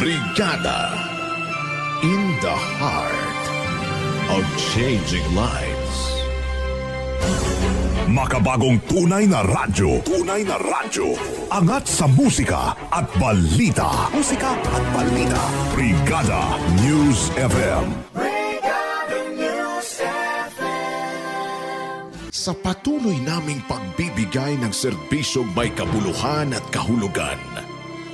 Brigada in the heart of changing lives. Makabagong tunay na radyo. Tunay na radyo. Angat sa musika at balita. Musika at balita. Brigada News FM. Sa patuloy naming pagbibigay ng serbisyong may kabuluhan at kahulugan,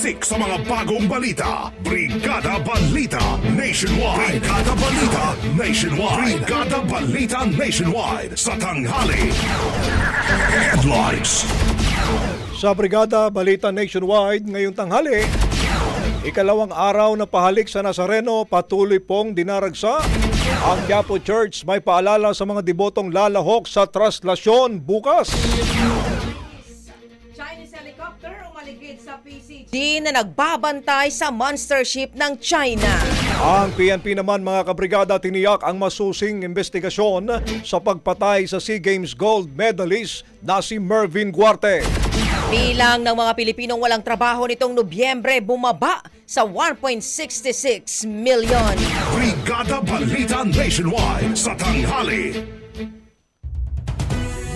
Siksik sa mga bagong balita. Brigada Balita Nationwide. Brigada Balita Nationwide. Brigada Balita Nationwide sa tanghali. Headlines. Sa Brigada Balita Nationwide ngayong tanghali, ikalawang araw na pahalik sa Nazareno patuloy pong dinaragsa. Ang Quiapo Church may paalala sa mga debotong lalahok sa traslasyon bukas. PCG na nagbabantay sa monster ship ng China. Ang PNP naman mga kabrigada tiniyak ang masusing investigasyon sa pagpatay sa SEA Games gold medalist na si Mervin Guarte. Bilang ng mga Pilipinong walang trabaho nitong Nobyembre bumaba sa 1.66 million. Brigada Balita Nationwide sa tanghali.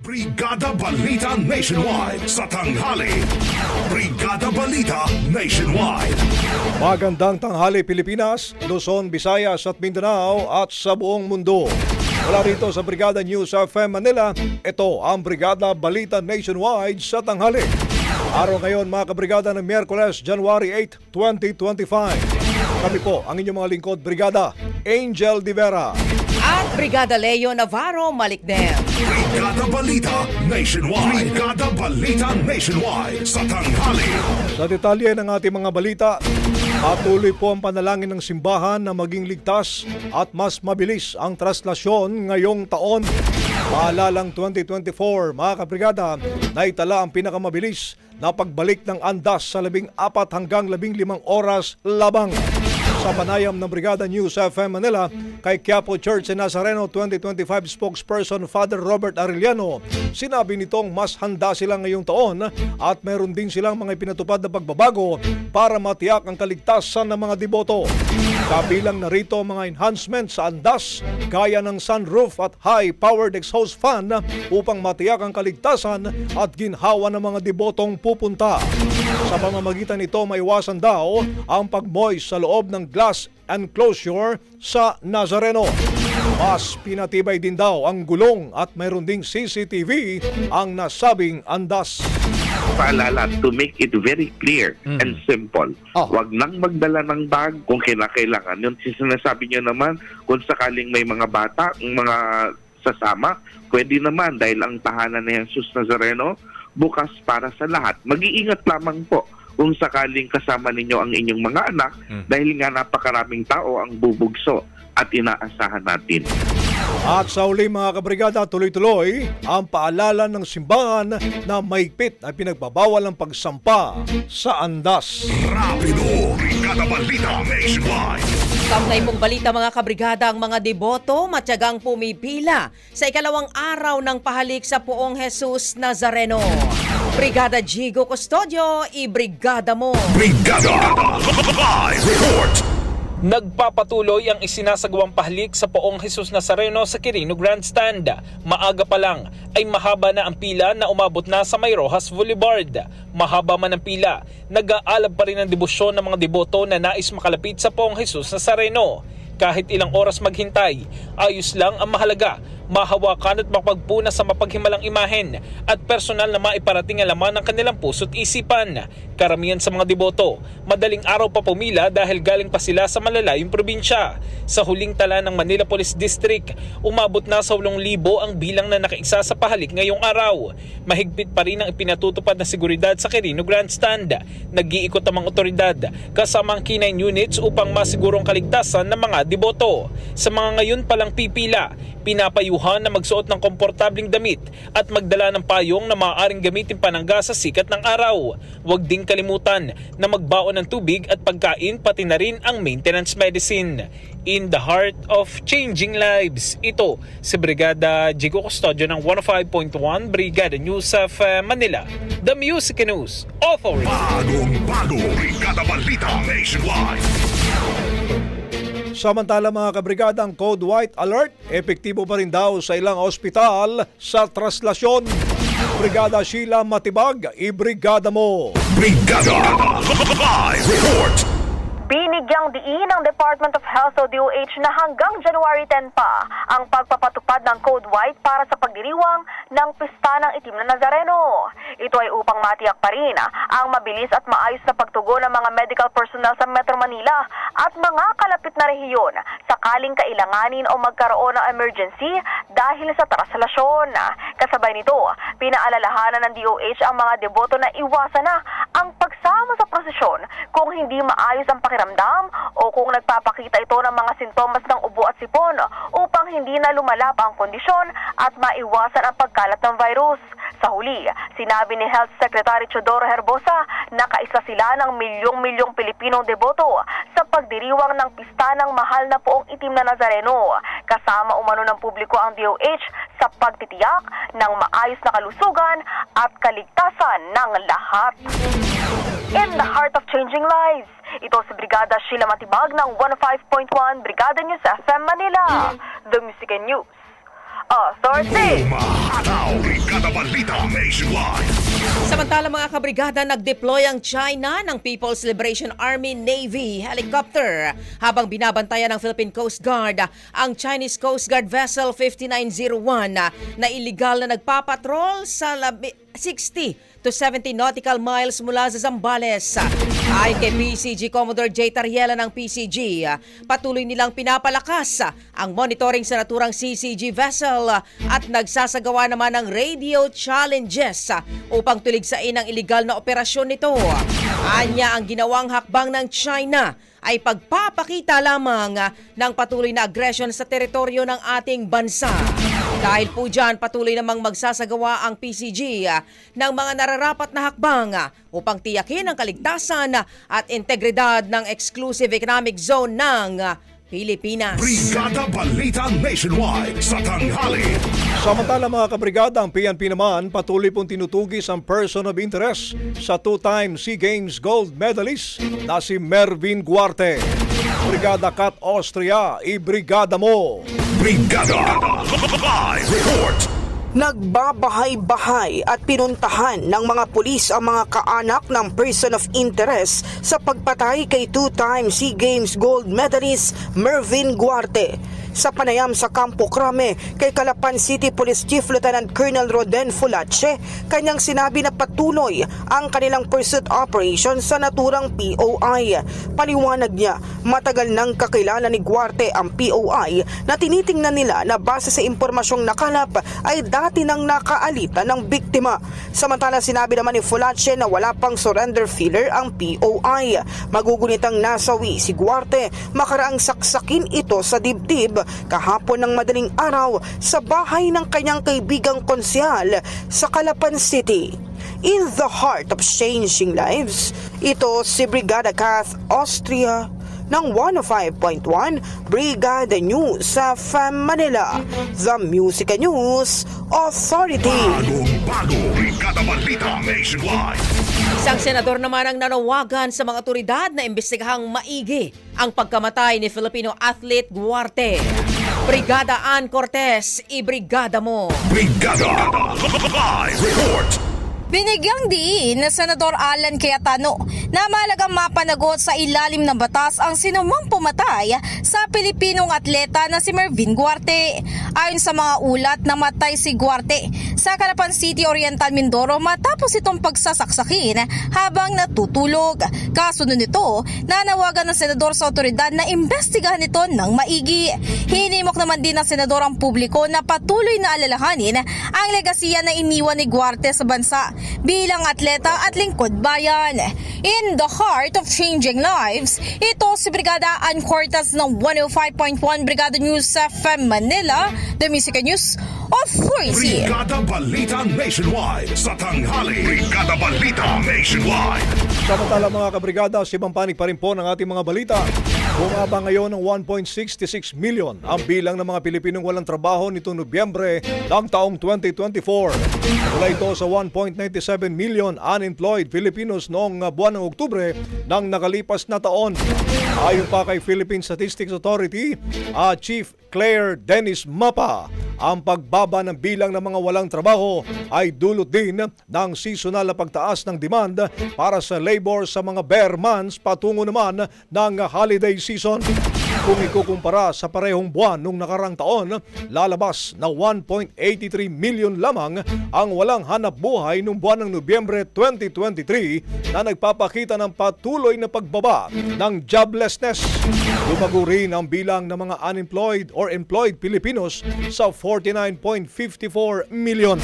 Brigada Balita Nationwide sa tanghali. Brigada Balita Nationwide. Magandang tanghali Pilipinas, Luzon, Visayas at Mindanao at sa buong mundo. Mula rito sa Brigada News FM Manila, ito ang Brigada Balita Nationwide sa tanghali. Araw ngayon mga kabrigada ng Miyerkules, January 8, 2025. Kami po ang inyong mga lingkod, Brigada Angel Di Vera. At Brigada Leo Navarro Malikdem. Brigada Balita Nationwide. Brigada Balita Nationwide sa tanghali. Sa detalye ng ating mga balita, patuloy po ang panalangin ng simbahan na maging ligtas at mas mabilis ang traslasyon ngayong taon. Maalalang 2024, mga kabrigada, na itala ang pinakamabilis na pagbalik ng andas sa 14 hanggang 15 oras labang. Sa panayam ng Brigada News FM Manila kay Quiapo Church in Nazareno 2025 spokesperson Father Robert Arellano, sinabi nitong mas handa sila ngayong taon at meron din silang mga pinatupad na pagbabago para matiyak ang kaligtasan ng mga deboto. Kabilang narito ang mga enhancements sa andas gaya ng sunroof at high-powered exhaust fan upang matiyak ang kaligtasan at ginhawa ng mga debotong pupunta. Sa pamamagitan nito, maiwasan daw ang pagmoist sa loob ng glass enclosure sa Nazareno. Mas pinatibay din daw ang gulong at mayroon ding CCTV ang nasabing andas. paalala to make it very clear and simple. Oh. Huwag nang magdala ng bag kung kinakailangan. Yung sinasabi nyo naman, kung sakaling may mga bata, mga sasama, pwede naman dahil ang tahanan ni Jesus Nazareno bukas para sa lahat. Mag-iingat lamang po kung sakaling kasama ninyo ang inyong mga anak dahil nga napakaraming tao ang bubugso at inaasahan natin. At sa uli mga kabrigada, tuloy-tuloy ang paalala ng simbahan na mahigpit ay pinagbabawal ang pagsampa sa andas. Rapido, Brigada Balita Nationwide. Kaunay pong balita mga kabrigada ang mga deboto matyagang pumipila sa ikalawang araw ng pahalik sa poong Jesus Nazareno. Brigada Jigo Custodio, i-brigada mo! Brigada Live Report. Nagpapatuloy ang isinasagawang pahalik sa poong Jesus Nazareno sa Quirino Grandstand. Maaga pa lang ay mahaba na ang pila na umabot na sa May Rojas Boulevard. Mahaba man ang pila, nag-aalab pa rin ang debosyon ng mga deboto na nais makalapit sa poong Jesus Nazareno. Kahit ilang oras maghintay, ayos lang ang mahalaga mahawakan at mapagpuna sa mapaghimalang imahen at personal na maiparating ang laman ng kanilang puso't isipan. Karamihan sa mga deboto, madaling araw pa pumila dahil galing pa sila sa malalayong probinsya. Sa huling tala ng Manila Police District, umabot na sa 8,000 ang bilang na nakaisa sa pahalik ngayong araw. Mahigpit pa rin ang ipinatutupad na seguridad sa Quirino Grandstand. Nag-iikot ang mga otoridad kasama ang K9 units upang masigurong kaligtasan ng mga deboto. Sa mga ngayon palang pipila, pinapayuhan na magsuot ng komportabling damit at magdala ng payong na maaaring gamitin panangga sa sikat ng araw. Huwag ding kalimutan na magbaon ng tubig at pagkain pati na rin ang maintenance medicine. In the heart of changing lives, ito si Brigada Jigo Custodio ng 105.1 Brigada News of Manila. The Music News Authority. Bagong bago, Brigada Balita Nationwide. Samantala mga kabrigada, ang Code White Alert, epektibo pa rin daw sa ilang ospital sa traslasyon. Brigada Sheila Matibag, ibrigada mo! Brigada Live Report. Binigyang diin ng Department of Health o DOH na hanggang January 10 pa ang pagpapatupad ng Code White para sa pagdiriwang ng Pista ng Itim na Nazareno. Ito ay upang matiyak pa rin ang mabilis at maayos na pagtugon ng mga medical personnel sa Metro Manila at mga kalapit na rehiyon sakaling kailanganin o magkaroon ng emergency dahil sa traslasyon. Kasabay nito, pinaalalahanan ng DOH ang mga deboto na iwasan na ang pagsama sa prosesyon kung hindi maayos ang pakiramdam o kung nagpapakita ito ng mga sintomas ng ubo at sipon upang hindi na lumala pa ang kondisyon at maiwasan ang pagkalat ng virus. Sa huli, sinabi ni Health Secretary Chodoro Herbosa na kaisa sila ng milyong-milyong Pilipinong deboto sa pagdiriwang ng pista ng mahal na poong itim na Nazareno. Kasama umano ng publiko ang DOH sa pagtitiyak ng maayos na kalusugan at kaligtasan ng lahat. In the heart of changing lives, ito si Brigada Sheila Matibag ng 105.1 Brigada News FM Manila. The Music and News. Authority! Samantala mga kabrigada, nag-deploy ang China ng People's Liberation Army Navy helicopter habang binabantayan ng Philippine Coast Guard ang Chinese Coast Guard Vessel 5901 na illegal na nagpapatrol sa labi- 60 to 70 nautical miles mula sa Zambales. Ayon kay PCG Commodore J. Tariela ng PCG, patuloy nilang pinapalakas ang monitoring sa naturang CCG vessel at nagsasagawa naman ng radio challenges upang tuligsain ang iligal na operasyon nito. Anya ang ginawang hakbang ng China ay pagpapakita lamang ng patuloy na aggression sa teritoryo ng ating bansa. Dahil po dyan, patuloy namang magsasagawa ang PCG ah, ng mga nararapat na hakbang ah, upang tiyakin ang kaligtasan ah, at integridad ng exclusive economic zone ng ah, Pilipinas. Brigada Balita Nationwide sa tanghali. Samantala mga kabrigada, ang PNP naman patuloy pong tinutugis ang person of interest sa two-time SEA Games gold medalist na si Mervin Guarte. Brigada Kat Austria, ibrigada mo! Brigada Live Report. Nagbabahay-bahay at pinuntahan ng mga pulis ang mga kaanak ng person of interest sa pagpatay kay two-time SEA Games gold medalist Mervin Guarte. Sa panayam sa Campo Crame kay Calapan City Police Chief Lieutenant Colonel Roden Fulache, kanyang sinabi na patuloy ang kanilang pursuit operation sa naturang POI. Paliwanag niya, matagal nang kakilala ni Guarte ang POI na tinitingnan nila na base sa impormasyong nakalap ay dati nang nakaalita ng biktima. Samantala sinabi naman ni Fulache na wala pang surrender filler ang POI. Magugunitang nasawi si Guarte makaraang saksakin ito sa dibdib kahapon ng madaling araw sa bahay ng kanyang kaibigang konsyal sa Calapan City. In the heart of changing lives, ito si Brigada Kath Austria ng 105.1 Brigada News sa FM Manila, The Music News Authority. Bagong bago, Brigada Balita Nationwide. Isang senador naman ang nanawagan sa mga otoridad na imbestigahang maigi ang pagkamatay ni Filipino athlete Guarte. Brigada Ann Cortez, ibrigada mo. Brigada Live Report. Binigyang diin na Senador Alan Cayetano na mahalagang mapanagot sa ilalim ng batas ang sinumang pumatay sa Pilipinong atleta na si Mervin Guarte. Ayon sa mga ulat, namatay si Guarte sa Calapan City, Oriental Mindoro matapos itong pagsasaksakin habang natutulog. Kasunod nito, nanawagan ng senador sa otoridad na imbestigahan ito ng maigi. Hinimok naman din ng senador ang publiko na patuloy na alalahanin ang legasiya na iniwan ni Guarte sa bansa bilang atleta at lingkod bayan. In the heart of changing lives, ito si Brigada Ann Cortez ng 105.1 Brigada News FM Manila, The Music News Authority. Brigada Balita Nationwide sa tanghali. Brigada Balita Nationwide. Samantala mga kabrigada, sibang panig pa rin po ng ating mga balita. Bumaba ngayon ng 1.66 million ang bilang ng mga Pilipinong walang trabaho nitong Nobyembre ng taong 2024. Mula ito sa 1.97 million unemployed Filipinos noong uh, buwan ng Oktubre ng nakalipas na taon. Ayon pa kay Philippine Statistics Authority, uh, Chief Claire Dennis Mapa, ang pagbaba ng bilang ng mga walang trabaho ay dulot din ng seasonal na pagtaas ng demand para sa labor sa mga bare months patungo naman ng holiday season. she's on me. Kung ikukumpara sa parehong buwan nung nakarang taon, lalabas na 1.83 million lamang ang walang hanap buhay nung buwan ng Nobyembre 2023 na nagpapakita ng patuloy na pagbaba ng joblessness. Lumago rin ang bilang ng mga unemployed or employed Filipinos sa 49.54 million.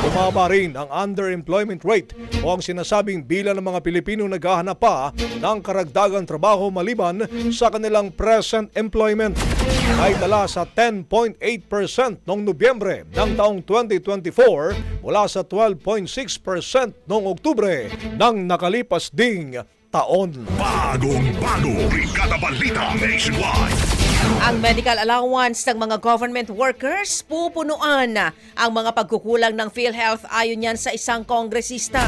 Bumaba rin ang underemployment rate o ang sinasabing bilang ng mga Pilipino naghahanap pa ng karagdagang trabaho maliban sa kanilang present employment ay dala sa 10.8% noong Nobyembre ng taong 2024 mula sa 12.6% noong Oktubre ng nakalipas ding taon. Bagong bago, Brigada Balita Nationwide. Ang medical allowance ng mga government workers pupunuan ang mga pagkukulang ng PhilHealth ayon yan sa isang kongresista.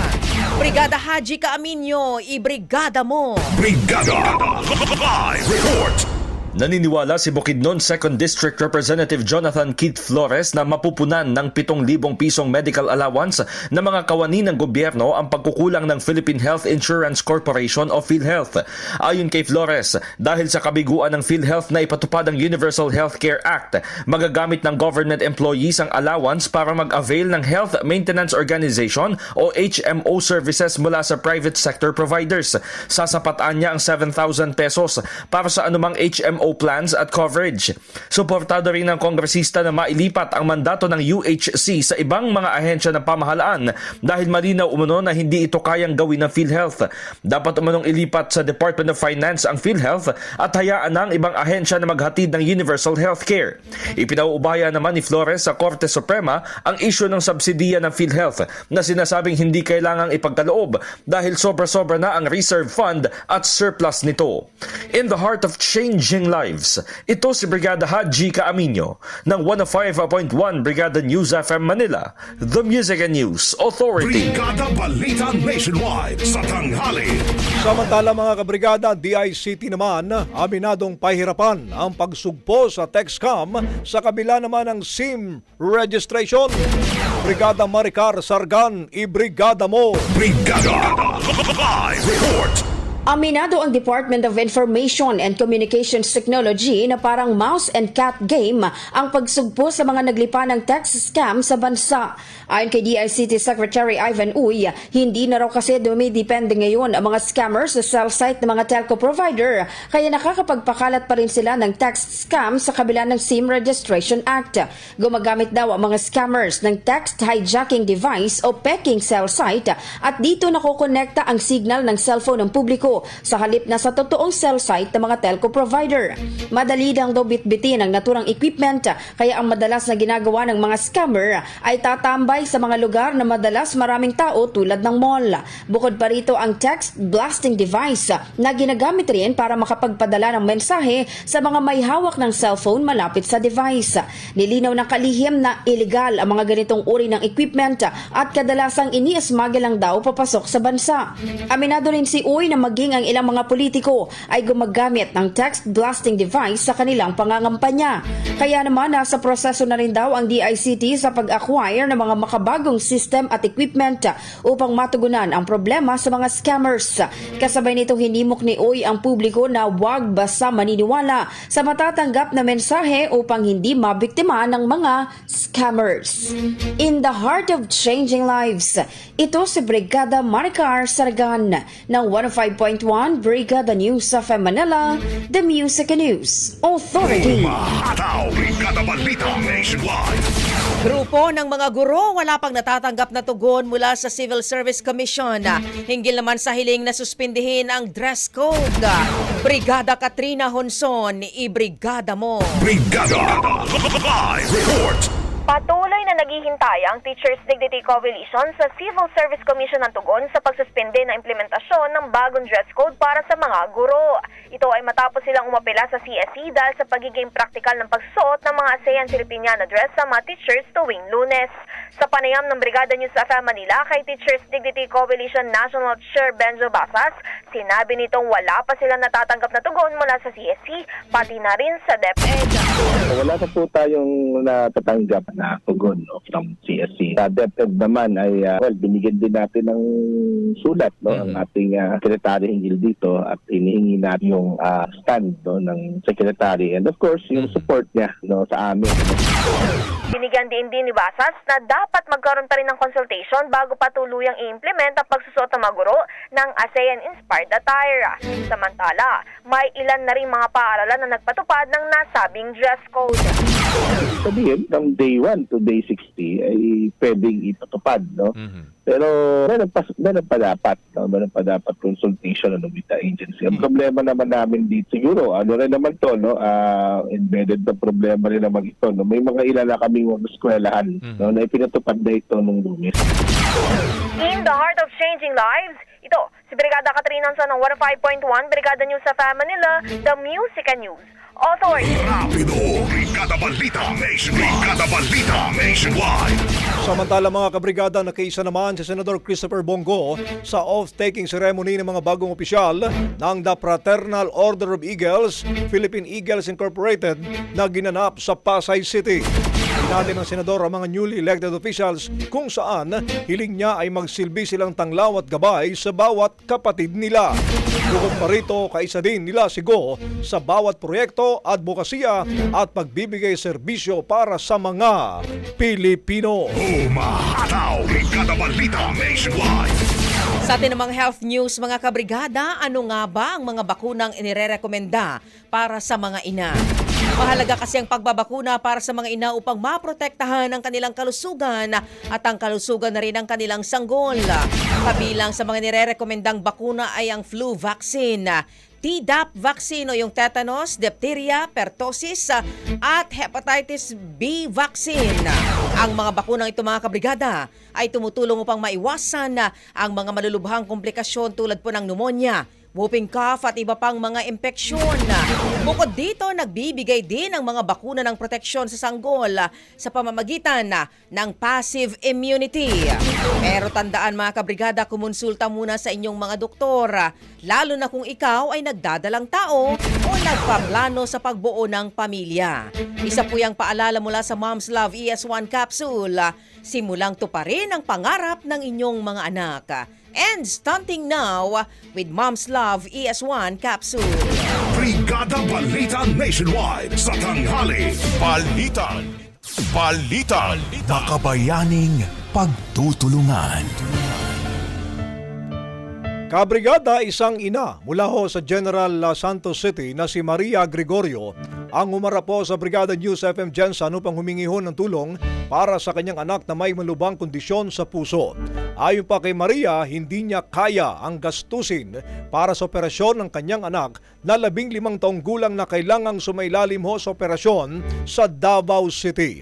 Brigada Haji Kaaminyo, ibrigada mo. Brigada Live Report. Naniniwala si Bukidnon 2nd District Representative Jonathan Keith Flores na mapupunan ng 7,000 pisong medical allowance ng mga kawani ng gobyerno ang pagkukulang ng Philippine Health Insurance Corporation o PhilHealth. Ayon kay Flores, dahil sa kabiguan ng PhilHealth na ipatupad ang Universal Healthcare Act, magagamit ng government employees ang allowance para mag-avail ng Health Maintenance Organization o HMO services mula sa private sector providers. Sasapataan niya ang 7,000 pesos para sa anumang HMO plans at coverage. Suportado rin ng kongresista na mailipat ang mandato ng UHC sa ibang mga ahensya ng pamahalaan dahil malinaw umano na hindi ito kayang gawin ng PhilHealth. Dapat umanong ilipat sa Department of Finance ang PhilHealth at hayaan ng ibang ahensya na maghatid ng universal healthcare. Ipinauubaya naman ni Flores sa Korte Suprema ang isyu ng subsidiya ng PhilHealth na sinasabing hindi kailangang ipagkaloob dahil sobra-sobra na ang reserve fund at surplus nito. In the heart of changing lives, ito si Brigada Haji Kaaminyo ng 105.1 Brigada News FM Manila, The Music and News Authority. Brigada Balita Nationwide sa tanghali. Samantala mga kabrigada, DICT naman, aminadong pahirapan ang pagsugpo sa TexCam sa kabila naman ng SIM registration. Brigada Maricar Sargan, ibrigada mo! Brigada Live Report. Aminado ang Department of Information and Communications Technology na parang mouse and cat game ang pagsugpo sa mga naglipa ng tax scam sa bansa. Ayon kay DICT Secretary Ivan Uy, hindi na raw kasi dumidepende ngayon ang mga scammers sa cell site ng mga telco provider kaya nakakapagpakalat pa rin sila ng tax scam sa kabila ng SIM Registration Act. Gumagamit daw ang mga scammers ng text hijacking device o peking cell site at dito nakokonekta ang signal ng cellphone ng publiko sa halip na sa totoong cell site ng mga telco provider. Madali lang daw bitbitin ang naturang equipment kaya ang madalas na ginagawa ng mga scammer ay tatambay sa mga lugar na madalas maraming tao tulad ng mall. Bukod pa rito ang text blasting device na ginagamit rin para makapagpadala ng mensahe sa mga may hawak ng cellphone malapit sa device. Nilinaw ng kalihim na illegal ang mga ganitong uri ng equipment at kadalasang ini-smuggle lang daw papasok sa bansa. Aminado rin si Uy na maging ang ilang mga politiko ay gumagamit ng text blasting device sa kanilang pangangampanya. Kaya naman nasa proseso na rin daw ang DICT sa pag-acquire ng mga makabagong system at equipment upang matugunan ang problema sa mga scammers. Kasabay nito hinimok ni Uy ang publiko na huwag basta maniniwala sa matatanggap na mensahe upang hindi mabiktima ng mga scammers. In the heart of changing lives, ito si Brigada Maricar Saragan ng 105.1 Brigada News of Manila, The Music and News Authority. Umahataw, Brigada Balita Nationwide. Grupo ng mga guro wala pang natatanggap na tugon mula sa Civil Service Commission. Hinggil naman sa hiling na suspindihin ang dress code. Brigada Katrina Honson, i-brigada mo. Brigada Live Report. Patuloy na naghihintay ang Teachers Dignity Coalition sa Civil Service Commission ng tugon sa pagsuspende ng implementasyon ng bagong dress code para sa mga guro. Ito ay matapos silang umapela sa CSE dahil sa pagiging praktikal ng pagsuot ng mga ASEAN Filipiniana dress sa mga teachers tuwing lunes. Sa panayam ng Brigada News FM Manila kay Teachers Dignity Coalition National Chair Benjo Basas, sinabi nitong wala pa silang natatanggap na tugon mula sa CSE, pati na rin sa DepEd. Wala na po tayong natatanggap na tugon no, from CSC. Sa DepEd naman ay, uh, well, binigyan din natin ng sulat no, ang ating uh, secretary hinggil dito at inihingi natin yung uh, stand no, ng secretary and of course yung support niya no, sa amin. Binigyan din din ni Basas na dapat magkaroon pa rin ng consultation bago pa tuluyang i-implement ang pagsusuot ng mga guro ng ASEAN-inspired attire. Samantala, may ilan na rin mga paaralan na nagpatupad ng nasabing dress code. Sabihin, from day 1 to day 60 ay pwedeng ipatupad. No? Pero meron pa, meron pa dapat, no? meron pa dapat consultation ano, with the agency. Ang problema naman namin dito siguro, ano rin naman to, no? ah, embedded na problema rin naman ito. No? May mga ilan na kaming mga eskwelahan no? na ipinatupad na ito nung lunes. In the heart of changing lives, ito, si Brigada Katrina ng 105.1, Brigada News sa Manila, The Music and News Authority. Rapido, Brigada Balita Nationwide. Brigada Balita Nationwide. Samantala mga kabrigada nakiisa naman si Senador Christopher Bongo sa oath-taking ceremony ng mga bagong opisyal ng The Fraternal Order of Eagles, Philippine Eagles Incorporated na ginanap sa Pasay City. Natin ng senador ang mga newly elected officials kung saan hiling niya ay magsilbi silang tanglaw at gabay sa bawat kapatid nila. Bukod pa rito, kaisa din nila si Go sa bawat proyekto, advokasya at pagbibigay serbisyo para sa mga Pilipino. Umahataw, Brigada Balita Nationwide. Sa atin namang health news mga kabrigada, ano nga ba ang mga bakunang inirerekomenda para sa mga ina? Mahalaga kasi ang pagbabakuna para sa mga ina upang maprotektahan ang kanilang kalusugan at ang kalusugan na rin ng kanilang sanggol. Kabilang sa mga nirerekomendang bakuna ay ang flu vaccine, Tdap vaccine o yung tetanus, diphtheria, pertussis at hepatitis B vaccine. Ang mga bakunang ito mga kabrigada ay tumutulong upang maiwasan ang mga malulubhang komplikasyon tulad po ng pneumonia, whooping cough at iba pang mga impeksyon. Bukod dito, nagbibigay din ang mga bakuna ng proteksyon sa sanggol sa pamamagitan ng passive immunity. Pero tandaan mga kabrigada, kumonsulta muna sa inyong mga doktor, lalo na kung ikaw ay nagdadalang tao nagpaplano sa pagbuo ng pamilya. Isa po yung paalala mula sa Mom's Love ES1 capsule. Simulang tuparin ang pangarap ng inyong mga anak. And stunting now with Mom's Love ES1 capsule. Brigada Balita Nationwide sa tanghali. Balitan. Balitan. Makabayaning pagtutulungan. Kabrigada, isang ina mula ho sa General Santos City na si Maria Gregorio ang umarap po sa Brigada News FM Jensen upang humingi ho ng tulong para sa kanyang anak na may malubang kondisyon sa puso. Ayon pa kay Maria, hindi niya kaya ang gastusin para sa operasyon ng kanyang anak na labing limang taong gulang na kailangang sumailalim ho sa operasyon sa Davao City.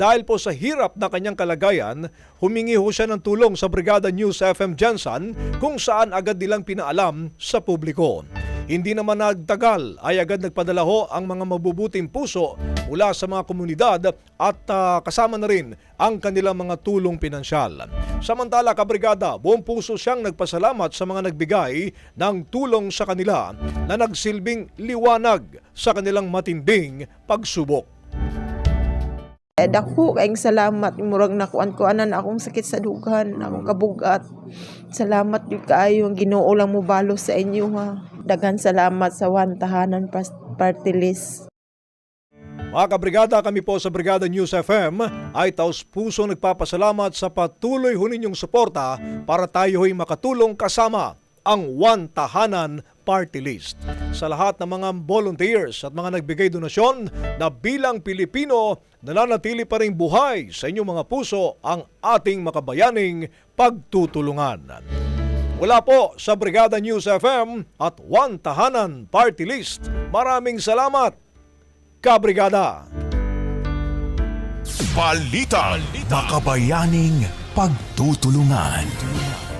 Dahil po sa hirap na kanyang kalagayan, humingi ho siya ng tulong sa Brigada News FM Jensen kung saan agad nilang pinaalam sa publiko. Hindi naman nagtagal ay agad nagpadala ho ang mga mabubuting puso mula sa mga komunidad at ah, kasama na rin ang kanilang mga tulong pinansyal. Samantala, kabrigada, buong puso siyang nagpasalamat sa mga nagbigay ng tulong sa kanila na nagsilbing liwanag sa kanilang matinding pagsubok. Eh, dako kayong salamat. Murag nakuan ko anan akong sakit sa dugan akong kabugat. Salamat gyud kaayo ang Ginoo lang mo balo sa inyo ha. Daghan salamat sa one tahanan party list. Mga kabrigada, kami po sa Brigada News FM ay taos puso nagpapasalamat sa patuloy ho ninyong suporta para tayo ho'y makatulong kasama ang One Tahanan Party List. Sa lahat ng mga volunteers at mga nagbigay donasyon na bilang Pilipino nananatili pa rin buhay sa inyong mga puso ang ating makabayaning pagtutulungan. Mula po sa Brigada News FM at One Tahanan Party List, maraming salamat, Kabrigada! Balitan. Makabayaning pagtutulungan.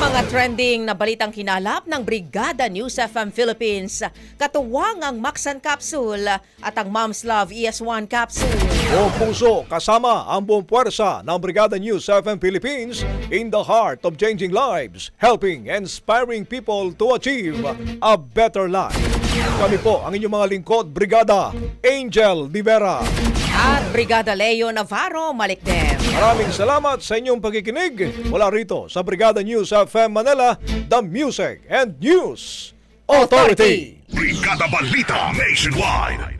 Mga trending na balitang kinalap ng Brigada News FM Philippines. Katuwang ang Maxan Capsule at ang Mom's Love ES1 Capsule. O puso kasama ang buong puwersa ng Brigada News FM Philippines in the heart of changing lives, helping inspiring people to achieve a better life. Kami po ang inyong mga lingkod, Brigada Angel Divera. At Brigada Leo Navarro Malikdem. Maraming salamat sa inyong pagkikinig mula rito sa Brigada News FM Manila, The Music and News Authority. Brigada Balita Nationwide.